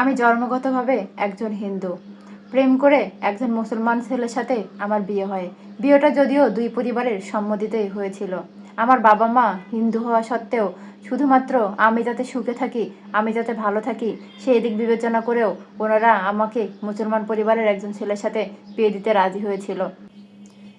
আমি জন্মগতভাবে একজন হিন্দু। প্রেম করে একজন মুসলমান ছেলের সাথে আমার বিয়ে হয়। বিয়েটা যদিও দুই পরিবারের সম্মতিতেই হয়েছিল। আমার বাবা মা হিন্দু হওয়া সত্ত্বেও শুধুমাত্র আমি যাতে সুখে থাকি, আমি যাতে ভালো থাকি, সেই দিক বিবেচনা করেও ওনারা আমাকে মুসলমান পরিবারের একজন ছেলের সাথে বিয়ে দিতে রাজি হয়েছিল।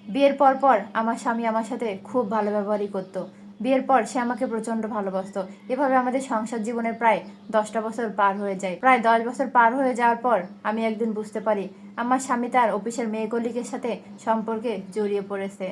বিয়ের পর পর আমার স্বামী আমার সাথে খুব ভালো ব্যবহারই করতো। বিয়ের পর সে আমাকে প্রচণ্ড ভালোবাসত। এভাবে আমাদের সংসার জীবনের প্রায় দশটা বছর পার হয়ে যায়। প্রায় দশ বছর পার হয়ে যাওয়ার পর আমি একদিন বুঝতে পারি, আমার স্বামী তার অফিসের মেয়ে কলিকের সাথে সম্পর্কে জড়িয়ে পড়েছে।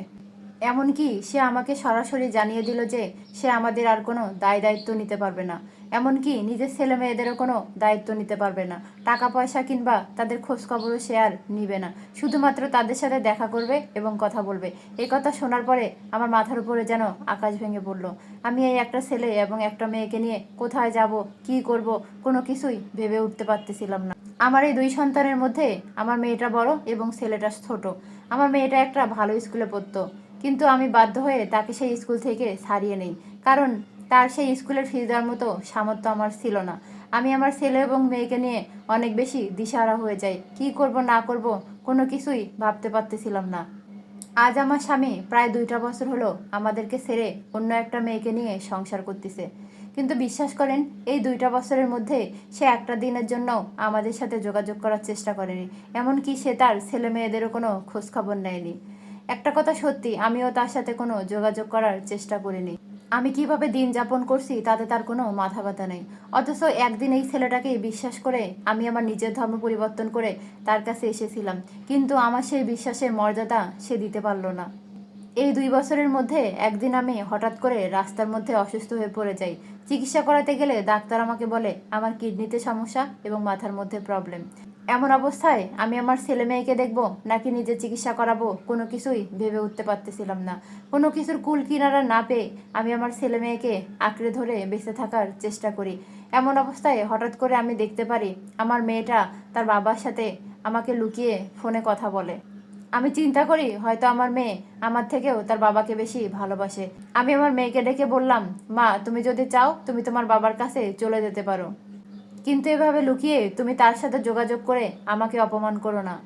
এমনকি সে আমাকে সরাসরি জানিয়ে দিল যে সে আমাদের আর কোনো দায় দায়িত্ব নিতে পারবে না। এমনকি নিজের ছেলে মেয়েদেরও কোনো দায়িত্ব নিতে পারবে না। টাকা পয়সা কিংবা তাদের খোঁজ খবরও সে আর নিবে না। শুধুমাত্র তাদের সাথে দেখা করবে এবং কথা বলবে। এই কথা শোনার পরে আমার মাথার উপরে যেন আকাশ ভেঙে পড়ল। আমি এই একটা ছেলে এবং একটা মেয়েকে নিয়ে কোথায় যাব, কি করব, কোনো কিছুই ভেবে উঠতে পারতেছিলাম না। আমার এই দুই সন্তানের মধ্যে আমার মেয়েটা বড় এবং ছেলেটা ছোট। আমার মেয়েটা একটা ভালো স্কুলে পড়তো। কিন্তু আমি বাধ্য হয়ে তাকে সেই স্কুল থেকে ছাড়িয়ে নেই। কারণ তার সেই স্কুলের ফিস দেওয়ার মতো সামর্থ্য আমার ছিল না। আমি আমার ছেলে এবং মেয়েকে নিয়ে অনেক বেশি দিশাহারা হয়ে যাই। কি করব, না করব কোনো কিছুই ভাবতে পারতেছিলাম না। আজ আমার স্বামী প্রায় দুইটা বছর হলো আমাদেরকে ছেড়ে অন্য একটা মেয়েকে নিয়ে সংসার করতেছে। কিন্তু বিশ্বাস করেন, এই দুইটা বছরের মধ্যে সে একটা দিনের জন্য আমাদের সাথে যোগাযোগ করার চেষ্টা করেনি। এমনকি সে তার ছেলে মেয়েদেরও কোনো খোঁজখবর নেয়নি। একটা কথা সত্যি, আমিও তার সাথে কোনো যোগাযোগ করার চেষ্টা করিনি। আমি কীভাবে দিন যাপন করছি তাতে তার কোনো মাথা ব্যথা নেই। অথচ একদিন এই ছেলেটাকে বিশ্বাস করে আমি আমার নিজের ধর্ম পরিবর্তন করে তার কাছে এসেছিলাম। কিন্তু আমার সেই বিশ্বাসের মর্যাদা সে দিতে পারল না। এই দুই বছরের মধ্যে একদিন আমি হঠাৎ করে রাস্তার মধ্যে অসুস্থ হয়ে পড়ে যাই। চিকিৎসা করাতে গেলে ডাক্তার আমাকে বলে, আমার কিডনিতে সমস্যা এবং মাথার মধ্যে প্রবলেম এমন অবস্থায় আমি আমার ছেলে মেয়েকে দেখব নাকি নিজে চিকিৎসা করাবো, কোনো কিছুই ভেবে উঠতে পারতেছিলাম না। কোনো কিছুর কুল কিনারা না পেয়ে আমি আমার ছেলে মেয়েকে আঁকড়ে ধরে বেঁচে থাকার চেষ্টা করি। এমন অবস্থায় হঠাৎ করে আমি দেখতে পারি আমার মেয়েটা তার বাবার সাথে আমাকে লুকিয়ে ফোনে কথা বলে। আমি চিন্তা করি হয়তো আমার মেয়ে আমার থেকেও তার বাবাকে বেশি ভালোবাসে। আমি আমার মেয়েকে ডেকে বললাম, মা, তুমি যদি চাও, তুমি তোমার বাবার কাছে চলে যেতে পারো। কিন্তু এভাবে লুকিয়ে তুমি তার সাথে যোগাযোগ করে আমাকে অপমান করো না।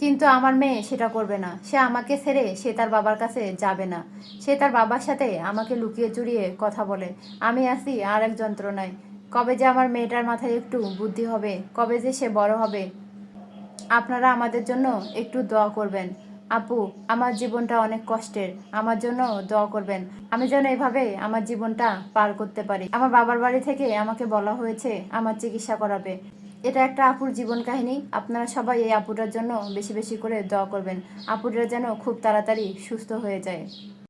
কিন্তু আমার মেয়ে সেটা করবে না। সে আমাকে ছেড়ে সে তার বাবার কাছে যাবে না। সে তার বাবার সাথে আমাকে লুকিয়ে চুরিয়ে কথা বলে। আমি আসি আর এক যন্ত্রণায়। কবে যে আমার মেয়েটার মাথায় একটু বুদ্ধি হবে, কবে যে সে বড় হবে, আপনারা আমাদের জন্য একটু দোয়া করবেন। আপু, আমার জীবনটা অনেক কষ্টের। আমার জন্য দোয়া করবেন। আমি যেন এভাবে আমার জীবনটা পার করতে পারি। আমার বাবার বাড়ি থেকে আমাকে বলা হয়েছে, আমার চিকিৎসা করাবে। এটা একটা আপুর জীবন কাহিনী। আপনারা সবাই এই আপুটার জন্য বেশি বেশি করে দোয়া করবেন। আপুটা যেন খুব তাড়াতাড়ি সুস্থ হয়ে যায়।